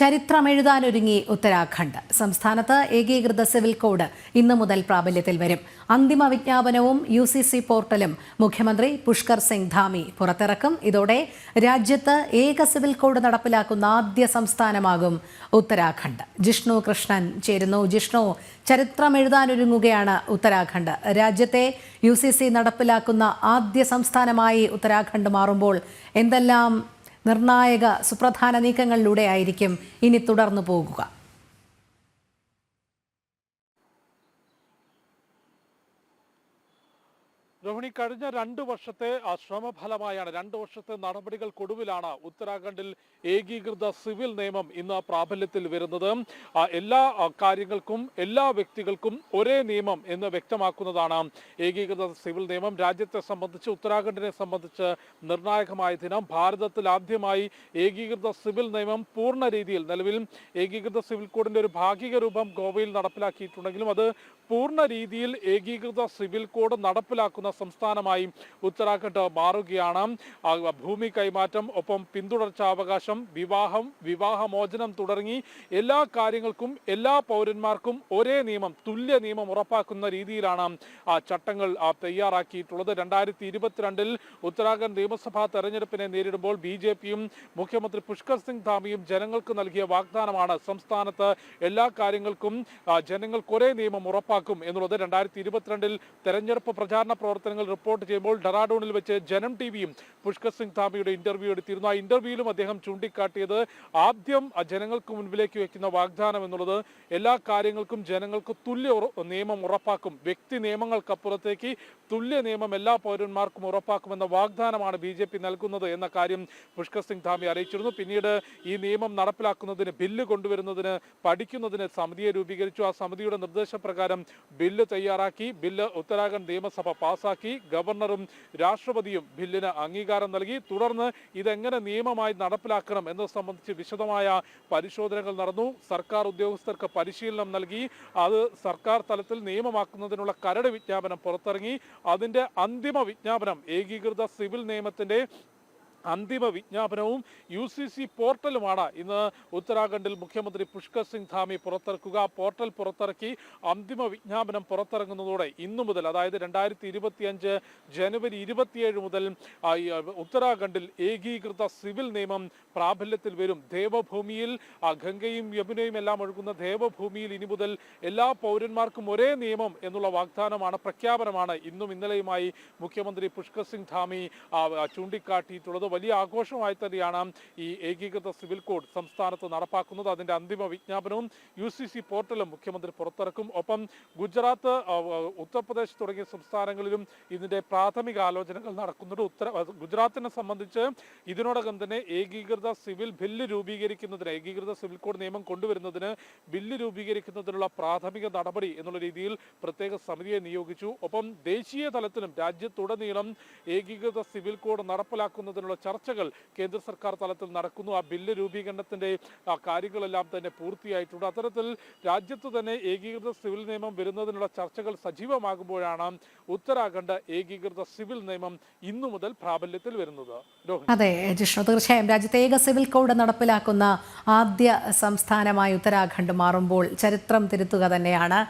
ചരിത്രമെഴുതാനൊരുങ്ങി ഉത്തരാഖണ്ഡ്. സംസ്ഥാനത്ത് ഏകീകൃത civil code ഇന്നു മുതൽ പ്രാബല്യത്തിൽ വരും. അന്തിമ വിജ്ഞാപനവും യു സി സി പോർട്ടലും. മുഖ്യമന്ത്രി പുഷ്കർ സിംഗ് ധാമി പുറത്തിറക്കും. ഇതോടെ രാജ്യത്ത് ഏക സിവിൽ കോഡ് നടപ്പിലാക്കുന്ന ആദ്യ സംസ്ഥാനമാകും ഉത്തരാഖണ്ഡ്. ജിഷ്ണു കൃഷ്ണൻ ചേരുന്നു. ജിഷ്ണു ചരിത്രമെഴുതാനൊരുങ്ങുകയാണ് ഉത്തരാഖണ്ഡ്. രാജ്യത്തെ യു നടപ്പിലാക്കുന്ന ആദ്യ സംസ്ഥാനമായി ഉത്തരാഖണ്ഡ് മാറുമ്പോൾ എന്തെല്ലാം നിർണായക സുപ്രധാന നീക്കങ്ങളിലൂടെ ആയിരിക്കും ഇനി തുടർന്നു പോകുക. രോഹിണി കഴിഞ്ഞ രണ്ട് വർഷത്തെ ശ്രമഫലമായാണ്. രണ്ട് വർഷത്തെ നടപടികൾക്കൊടുവിലാണ് ഉത്തരാഖണ്ഡിൽ ഏകീകൃത സിവിൽ നിയമം ഇന്ന് പ്രാബല്യത്തിൽ വരുന്നത്. എല്ലാ കാര്യങ്ങൾക്കും എല്ലാ വ്യക്തികൾക്കും ഒരേ നിയമം എന്ന് വ്യക്തമാക്കുന്നതാണ് ഏകീകൃത സിവിൽ നിയമം. രാജ്യത്തെ സംബന്ധിച്ച് ഉത്തരാഖണ്ഡിനെ സംബന്ധിച്ച് നിർണായകമായ ദിനം. ഭാരതത്തിൽ ആദ്യമായി ഏകീകൃത സിവിൽ നിയമം പൂർണ രീതിയിൽ നിലവിൽ ഏകീകൃത സിവിൽ കോഡിന്റെ ഒരു ഭാഗിക രൂപം ഗോവയിൽ നടപ്പിലാക്കിയിട്ടുണ്ടെങ്കിലും അത് പൂർണ രീതിയിൽ ഏകീകൃത സിവിൽ കോഡ് നടപ്പിലാക്കുന്ന സംസ്ഥാനമായി ഉത്തരാഖണ്ഡ് മാറുകയാണ്. ഭൂമി കൈമാറ്റം ഒപ്പം പിന്തുടർച്ചാവകാശം വിവാഹം വിവാഹമോചനം തുടങ്ങി എല്ലാ കാര്യങ്ങൾക്കും എല്ലാ പൗരന്മാർക്കും ഒരേ നിയമം തുല്യ നിയമം ഉറപ്പാക്കുന്ന രീതിയിലാണ് ആ ചട്ടങ്ങൾ തയ്യാറാക്കിയിട്ടുള്ളത്. രണ്ടായിരത്തി ഇരുപത്തിരണ്ടിൽ ഉത്തരാഖണ്ഡ് നിയമസഭാ തെരഞ്ഞെടുപ്പിനെ നേരിടുമ്പോൾ ബി ജെ പിയും മുഖ്യമന്ത്രി പുഷ്കർ സിംഗ് ധാമിയും ജനങ്ങൾക്ക് നൽകിയ വാഗ്ദാനമാണ്. സംസ്ഥാനത്ത് എല്ലാ കാര്യങ്ങൾക്കും ജനങ്ങൾക്ക് ഒരേ നിയമം ഉറപ്പാക്കും എന്നുള്ളത് രണ്ടായിരത്തി ഇരുപത്തിരണ്ടിൽ തെരഞ്ഞെടുപ്പ് പ്രചാരണ പ്രവർത്തനങ്ങൾ റിപ്പോർട്ട് ചെയ്യുമ്പോൾ ഡെറാഡൂണിൽ വെച്ച് ജനം ടി വിയും പുഷ്കർ സിംഗ് ധാമിയുടെ ഇന്റർവ്യൂ എടുത്തിരുന്നു. ആ ഇന്റർവ്യൂവിലും അദ്ദേഹം ചൂണ്ടിക്കാട്ടിയത് ആദ്യം ജനങ്ങൾക്ക് മുൻപിലേക്ക് വയ്ക്കുന്ന വാഗ്ദാനം എന്നുള്ളത് എല്ലാ കാര്യങ്ങൾക്കും ജനങ്ങൾക്ക് തുല്യ നിയമം ഉറപ്പാക്കും. വ്യക്തി നിയമങ്ങൾക്കപ്പുറത്തേക്ക് തുല്യ നിയമം എല്ലാ പൗരന്മാർക്കും ഉറപ്പാക്കുമെന്ന വാഗ്ദാനമാണ് ബി ജെ പി നൽകുന്നത് എന്ന കാര്യം പുഷ്കർ സിംഗ് ധാമി അറിയിച്ചിരുന്നു. പിന്നീട് ഈ നിയമം നടപ്പിലാക്കുന്നതിന് ബില്ല് കൊണ്ടുവരുന്നതിന് പഠിക്കുന്നതിന് സമിതിയെ രൂപീകരിച്ചു. ആ സമിതിയുടെ നിർദ്ദേശപ്രകാരം ബില്ല് തയ്യാറാക്കി ബില്ല് ഉത്തരാഖണ്ഡ് നിയമസഭ പാസാക്കി ഗവർണറും രാഷ്ട്രപതിയും ബില്ലിന് അംഗീകാരം നൽകി. തുടർന്ന് ഇതെങ്ങനെ നിയമമായി നടപ്പിലാക്കണം എന്നത് സംബന്ധിച്ച് വിശദമായ പരിശോധനകൾ നടന്നു. സർക്കാർ ഉദ്യോഗസ്ഥർക്ക് പരിശീലനം നൽകി. അത് സർക്കാർ തലത്തിൽ നിയമമാക്കുന്നതിനുള്ള കരട് വിജ്ഞാപനം പുറത്തിറങ്ങി. അതിന്റെ അന്തിമ വിജ്ഞാപനം ഏകീകൃത സിവിൽ നിയമത്തിന്റെ അന്തിമ വിജ്ഞാപനവും യു സി സി പോർട്ടലുമാണ്. ഇന്ന് ഉത്തരാഖണ്ഡിൽ മുഖ്യമന്ത്രി പുഷ്കർ സിംഗ് ധാമി പുറത്തിറക്കുക. പോർട്ടൽ പുറത്തിറക്കി അന്തിമ വിജ്ഞാപനം പുറത്തിറങ്ങുന്നതോടെ ഇന്നു മുതൽ അതായത് രണ്ടായിരത്തി ഇരുപത്തിയഞ്ച് ജനുവരി ഇരുപത്തിയേഴ് മുതൽ ഉത്തരാഖണ്ഡിൽ ഏകീകൃത സിവിൽ നിയമം പ്രാബല്യത്തിൽ വരും. ദേവഭൂമിയിൽ ഗംഗയും യമുനയും എല്ലാം ഒഴുകുന്ന ദേവഭൂമിയിൽ ഇനി മുതൽ എല്ലാ പൗരന്മാർക്കും ഒരേ നിയമം എന്നുള്ള വാഗ്ദാനമാണ് പ്രഖ്യാപനമാണ് ഇന്നും ഇന്നലെയുമായി മുഖ്യമന്ത്രി പുഷ്കർ സിംഗ് ധാമി ചൂണ്ടിക്കാട്ടിയിട്ടുള്ളത് വലിയ ആഘോഷമായി തന്നെയാണ് ഈ ഏകീകൃത സിവിൽ കോഡ് സംസ്ഥാനത്ത് നടപ്പാക്കുന്നത്. അതിന്റെ അന്തിമ വിജ്ഞാപനവും യു സി സി പോർട്ടലും മുഖ്യമന്ത്രി പുറത്തിറക്കും. ഒപ്പം ഗുജറാത്ത് ഉത്തർപ്രദേശ് തുടങ്ങിയ സംസ്ഥാനങ്ങളിലും ഇതിന്റെ പ്രാഥമിക ആലോചനകൾ നടക്കുന്നുണ്ട്. ഉത്തര ഗുജറാത്തിനെ സംബന്ധിച്ച് ഇതിനോടകം തന്നെ ഏകീകൃത സിവിൽ ബില്ല് രൂപീകരിക്കുന്നതിന് ഏകീകൃത സിവിൽ കോഡ് നിയമം കൊണ്ടുവരുന്നതിന് ബില്ല് രൂപീകരിക്കുന്നതിനുള്ള പ്രാഥമിക നടപടി എന്നുള്ള രീതിയിൽ പ്രത്യേക സമിതിയെ നിയോഗിച്ചു. ഒപ്പം ദേശീയ തലത്തിലും രാജ്യത്തുടനീളം ഏകീകൃത സിവിൽ കോഡ് നടപ്പിലാക്കുന്നതിനുള്ള ചർച്ചകൾ കേന്ദ്ര സർക്കാർ തലത്തിൽ നടക്കുന്നു. ആ ബില്ല് രൂപീകരണത്തിന്റെ ആ കാര്യങ്ങളെല്ലാം തന്നെ പൂർത്തിയായിട്ടുണ്ട്. അത്തരത്തിൽ രാജ്യത്ത് തന്നെ ഏകീകൃത സിവിൽ നിയമം വരുന്നതിനുള്ള ചർച്ചകൾ സജീവമാകുമ്പോഴാണ് ഉത്തരാഖണ്ഡ് ഏകീകൃത സിവിൽ നിയമം ഇന്നു മുതൽ പ്രാബല്യത്തിൽ വരുന്നത്. അതെ ജിഷ്ണു തീർച്ചയായും. രാജ്യത്തെ ഏക സിവിൽ കോഡ് നടപ്പിലാക്കുന്ന ആദ്യ സംസ്ഥാനമായി ഉത്തരാഖണ്ഡ് മാറുമ്പോൾ ചരിത്രം തിരുത്തുക തന്നെയാണ്.